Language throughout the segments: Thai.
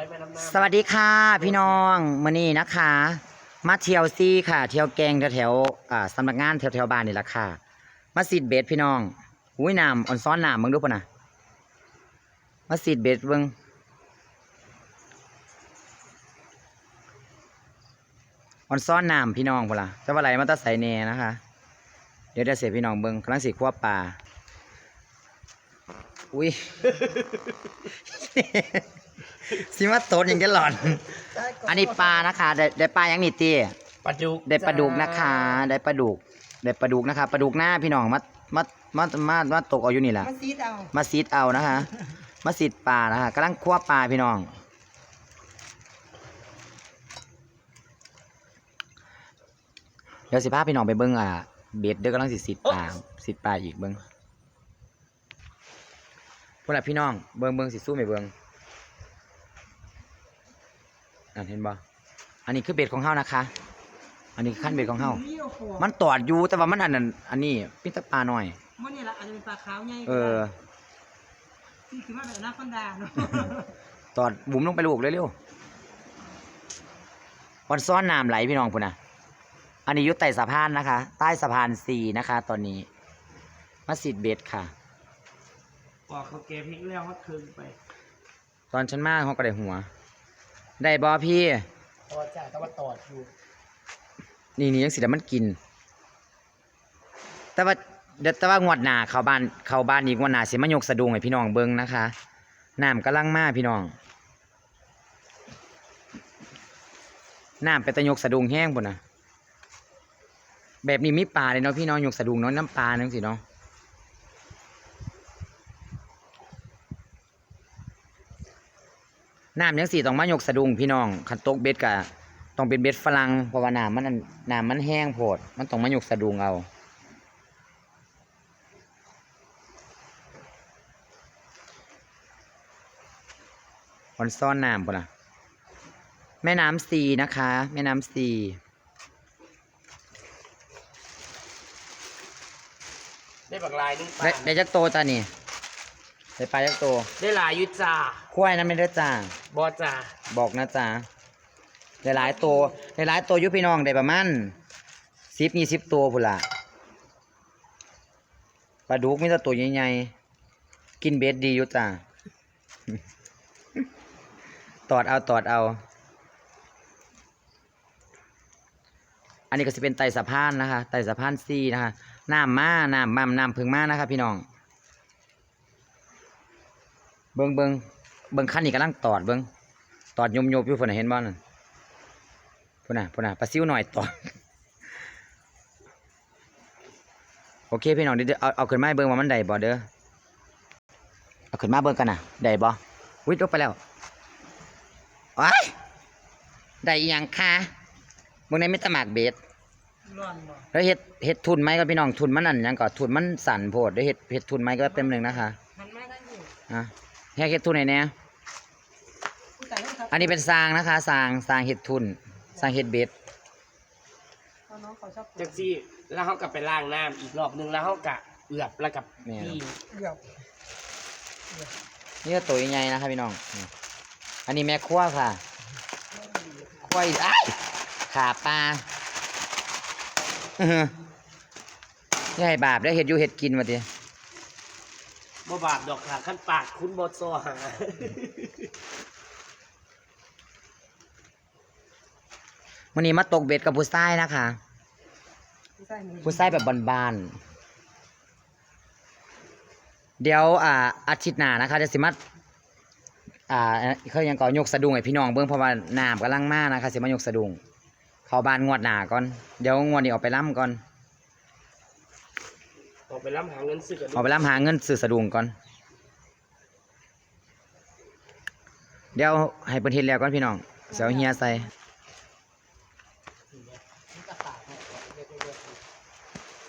อยแม่น้ำน้สวัสดีค่ะ พี่น้องมื่อนี้นะคะ มาเที่ยวซี่ค่ะ เที่ยวแกงแถวๆอ่าสำนักงานแถวๆบ้านนี่แหละค่ะ มาสีดเบสพี่น้องอุ้ยน้ำอ่อนซ้อนน้ำมึงดูปะนะมาสีดเบสเบิงอ่อนซ้อนน้ำพี่น้องพอละจะว่าไรมาตาใส่เนนะคะ เดี๋ยวจะเสียพี่น้องเบิ้งกำลังสีขั้วปลาอุ้ย สิมาโตดอย่างจะหลอน อันนี้ปลานะคะ ได้ได้ปลายังนี่ตีำปลาดุกได้ปลาดุกนะคะ ได้ปลาดุก ได้ปลาดุกนะคะปลาดุกหน้าพี่น้องมามามามามาตกเอาอยู่นี่แหละมาซีดเอามาซีดเอานะคะมาซีดปลานะคะกำลังคั่วปลาพี่น้อง เดี๋ยวสิพาพี่น้องไปเบิ้งอะเบ็ดเดี๋ยวกำลังสิซีดปลาซีดปลาอีกเบิ้งพวกน่ะพี่น้องเบิ้งเบิ้งสิสู้ไหมเบิ้ง อะเห็นบ่อันนี้คือเบ็ดของเฮานะคะ อันนี้คือขั้นเบ็ดของเฮานี่โอ้โหมันตอดอยู่แต่ว่ามันอันนั้นอันนี้พิตาปลาหน่อยมันนี่ละอาจจะเป็นปลาขาวใหญ่เออที่คือว่าแบบหน้าคอนดาเนาะตอดบุ๋มลงไปลูกเร็วๆวันซ้อนน้ำไหลพี่น้องพุ่นนะอันนี้อยุตใต้สะพานนะคะ ใต้สะพานสี่นะคะ ตอนนี้มัสยิดเบสค่ะปอกเขาเกพริกแล้วเขาคืนไป ตอนฉันมาเขาก็ได้หัว ได้บอพี่ พอจ่าแต่ว่าตอดอยู่นี่นี่ยังสิแต่มันกิน แต่ว่าเดี๋ยวแต่ว่างวดหน้าเข้าบ้านเข้าบ้านอีกงวดหน้าสิมายกสะดุงให้พี่น้องเบิ่งนะคะน้ำกำลังมาพี่น้องน้ำเป็นตะยกสะดุงแห้งปุ่นนะแบบนี้มีปลาเลยเนาะพี่น้องยกสะดุงเนาะน้ำปลานั่นสิเนาะ น้ำยังสี่ต้องมายกสะดุงพี่น้องขันตกเบ็ดกะต้องเป็นเบ็ดฝรั่งเพราะว่าน้ำมันอันน้ำมันแห้งโพด มันต้องมายกสะดุงเอาวันซ่อนน้ำปุ่นนะแม่น้ำซีนะคะ แม่น้ำซีได้บักลายนึงปลาได้ได้จักโตจ้านี่ ได้ปลาจักโตได้หลายอยุจ่าควายนั้นไม่ได้จ้าบอจ่าบอกนะจ๊ะหลายๆตัวหลายๆตัวอยุพี่น้องได้ประมาณสิบยี่สิบตัวพุ่นละปลาดุกมีแต่ตัวใหญ่ๆกินเบ็ดดีอยู่จ้ะตอดเอาตอดเอา อันนี้ก็จะเป็นไต่สะพานนะคะไต่สะพานซีนะคะน้ำมาน้ำมั่มน้ำพึ่งมานะคะพี่น้องเบิงเบิงเบิงขั้นนี้กำลังตอดเบิงตอดยมยบอยู่พุ่นน่ะเห็นบ่นั่นพุ่นน่ะพุ่นน่ะปลาซิวหน่อยตอดโอเคพี่น้องเดี๋ยวเอาเอาขึ้นมาให้เบิ่งว่ามันได้บ่เด้อเอาขึ้นมาเบิ่งกันน่ะได้บ่วิ่งลงไปแล้วว้ายได้อีหยังคะเบิ่งในมิตรหมากเบ็ดร้อนบ่แล้วเฮ็ดเฮ็ดทุนไหมก็พี่น้องทุนมันนั่นหยังก็ทุนมันสั่นโพดเดี๋ยวเฮ็ดเฮ็ดทุนไหมก็เต็มหนึ่งนะคะมันไม่ได้อยู่อะ เฮ็ดเฮ็ดทุนไหนเนี่ยผู้ใส่ต้องครับอันนี้เป็นสร้างนะคะสร้างสร้างเฮ็ดทุนสร้างเฮ็ดเบ็ดเพราะน้องเขาชอบจังซี่แล้วเขากลับไปล้างน้ำอีกรอบนึงแล้วเขากะเอือบแล้วกับพี่เกือบนี่ก็ตัวใหญ่ๆนะครับพี่น้องนี่อันนี้แม่ครัวค่ะครัวอีกอ้ายขาปลาอื้อหือนี่ให้บาปได้เห็ดอยู่เห็ดกินมาที บ่บาปดอกขาขั้นปากคุณบอซอหาวันนี้มาตกเบ็ดกับผู้ชายนะคะผู้ใส่หมูผู้ชายแบบบานๆ เดี๋ยวอ่าอาทิตย์หน้านะคะจะสิมาอ่าเขายังก่อยกสะดุงให้พี่น้องเบิ่งเพราะว่าน้ำกำลังมานะคะสิมายกสะดุงเข้าบ้านงวดหน้าก่อน เดี๋ยวงวดนี้ออกไปล่ำก่อน ออกไปรับหาเงินซื้อกันออกไปล่ำหาเงินซื้อสะดุงก่อน เดี๋ยวให้เพิ่นเฮ็ดแล้วก่อนพี่น้องเสียวเฮียใส่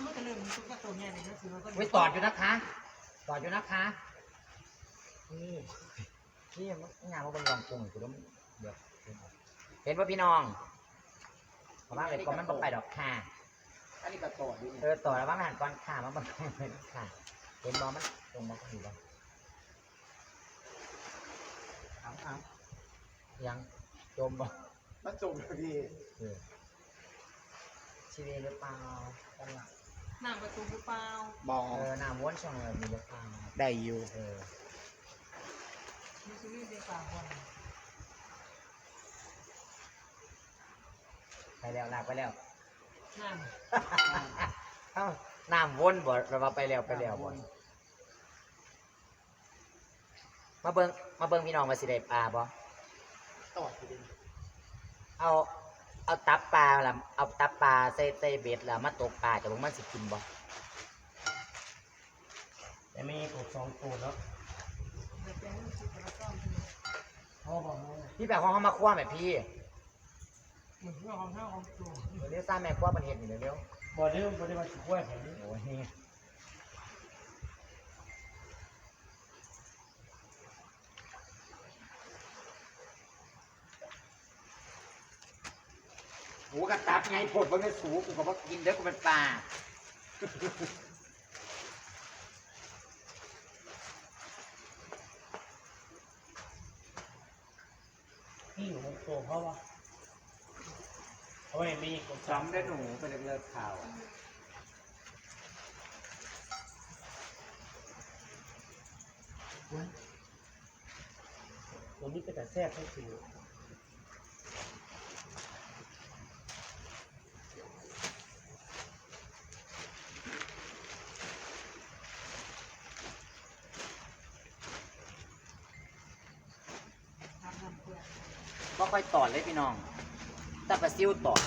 มันจะเริ่มมีตุ๊กตาตัวใหญ่เลยนะถือว่าก็ไว้ตอดอยู่นะคะตอดอยู่นะคะนี่นี่มันงานว่าเป็นรองกรุงกูต้องเดี๋ยวเห็นว่าพี่น้องเพราะว่าเลยก็มันต้องไปดอกค่ะ อันนี้ก็ตอดอยู่เออต่อแล้วว่างานก่อนค่ะมันต้องไปค่ะเห็นบอมันตรงมาก็อยู่แล้วเอาเอายังจมบ่มาจมเลยพี่ชีวิตหรือเปล่ากันหลังน้ำประตูหรือเปล่าบอเออน้ำวนช่องเรามีหรือเปล่าได้อยู่เออมีชีวิตในป่าบนไปแล้วลากไปแล้ว น้เอ้าน้ำวนบ่เราว่าไปแล้วไปแล้วบ่มาเบิ่งมาเบิ่งพี่น้องมาสิได้ปลาบ่ตอดอยู่ดิเอา เอาตับปลาล่ะเอาตับปลาใส่ใส่เบ็ดแล้วมาตกปลาจะบ่มันสิกินบ่แต่มีกบสองตัวเนาะำแต่แกงมันสุดแล้วก็พ่อบอกว่าพี่แบบของเฮามาคั่วแม่พี่ เหมือนเรื่องของห้าของตัวเดี๋ยวซ่าแม่คั่วมันเฮ็ดนี่เร็วบอเดิมบอได้มาช่วยผมนี่ๆโอ้ยหูกระตับไงผดบ่แม่นสูกูก็บ่กินเด้อกูเป็นปลา พี่อยู่หกตัวเพราะว่า โอ้ยมีกบสามจำได้หนูไปเลิกข่าวตัวนี้เป็นแต่แซ่บทั้งสี่บ่ค่อยตอดเลยพี่น้อง ต่ปลาซิวตอด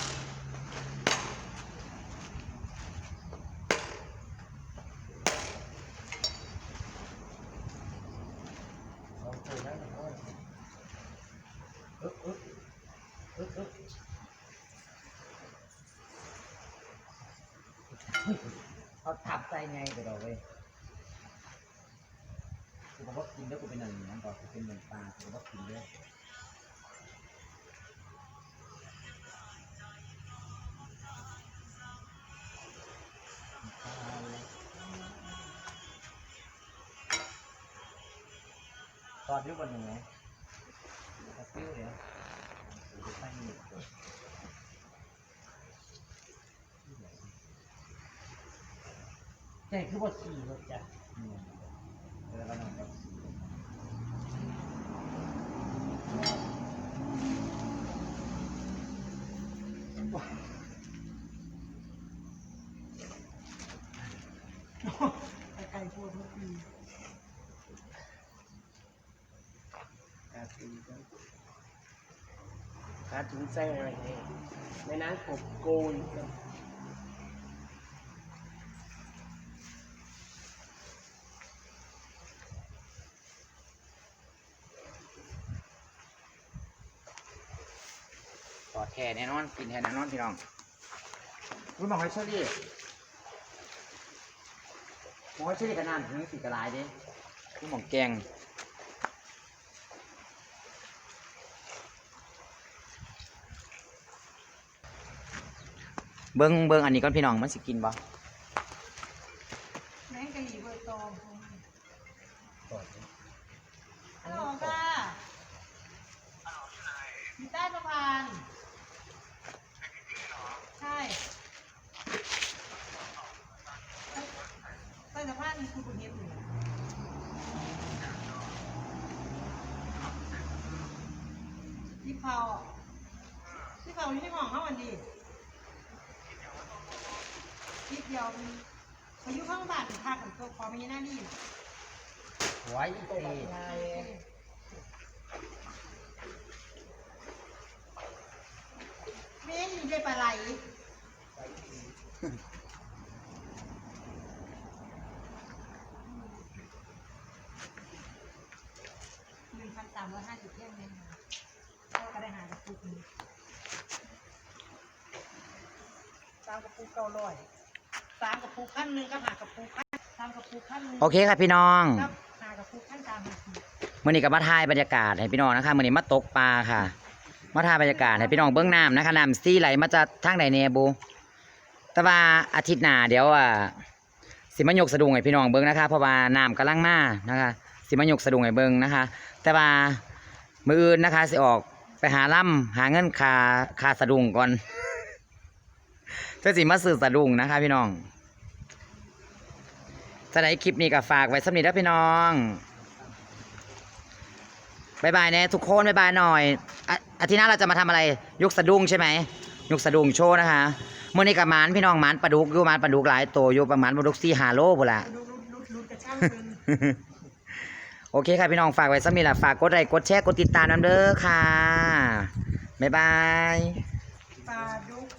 สอเอาทับใส่ไงไปดอกเว้ยกูบอกว่ากินแล้วกูเป็นอะไรนั่นก่อนกูเป็นเหมือนปลากูบอกกินด้วยตอนนี้วันหนึ่งไหมตะกิ้วเดี๋ย วกูไปหนึ่งตัวใช่คือบทสี่รถจ้ะ อืมแล้วก็นอนกับ ไก่ไก่พวกทุกปี การ ตีกันกาถุงแซ่อะไรเนี่ยในนั้นกบโกยกันต่อแท่แน่นอน กินแท่แน่นอนพี่น้องคุณบอกให้เชอรี่บอกให้เชอรี่กับน้ำถึงสีกระลายดิคุณบอกแกง เบิ้งเบิ้งอันนี้ก่อนพี่น้องมันสิกินบ่แมงกะหรี่เบอร์ตองต่อฮัลโหลค่ะอยู่ใต้สะพานใช่ใต้สะพานนี่คือคุณเฮ็ดอยู่พี่เผาพี่เผาอยู่ในห้องเขาวันดี คิดเดียวมีอายุข้างบ้านถึงภาคของตัวพอมีหน้านี่ไว้ตีแม่มีได้ปลาไหลหนึ่งพันสามร้อยห้าสิบเที่ยงเองก็ก็ได้หากระปุกหนึงสามกระปุกเก้าร้อย สามกระปุกขั้นหนึ่งก็หากระปุกขั้นสามกระปุกขั้นหนึ่งโอเคครับพี่น้องครับหากระปุกขั้นสามนาทีมื่อนี้ก็มาถ่ายบรรยากาศให้พี่น้องนะคะมื่อนี้มาตกปลาค่ะ มาถ่ายบรรยากาศให้พี่น้องเบื้องน้ำนะคะน้ำซีไหลมาจากทางไหนเนบูแต่ว่าอาทิตย์หน้าเดี๋ยวอะสิมายกสะดุงให้พี่น้องเบิ้งนะคะเพราะว่าน้ำกำลังมานะคะสิมายกสะดุงให้เบิ้งนะคะ แต่ว่ามืออื่นนะคะสิออกไปหาล่ำหาเงินคาคาสะดุ้งก่อนเพื่อสิมาซื้อสะดุ้งนะคะ พี่น้อง ถ้าไหนคลิปนี้ก็ฝากไว้สำนีแล้วพี่น้องบายบายนี่ยทุกคนบายบายหน่อยอะอาทิตย์หน้าเราจะมาทำอะไรยุกสะดุ้งใช่ไหมยุกสะดุ้งโชว์นะคะมื่อนี้กับมานพี่น้องมานปลาดุกอยู่มานปลาดุกหลายตัวอยู่ประมาณปลาดุกสี่หาโลพุ่นละดูรุดรุดรุดกระโอเคค่ะพี่น้องฝากไว้สักนิดละฝากกดไลค์กดแชร์กดติดตามน้ำเด้อค่ะบายบายปลาดุก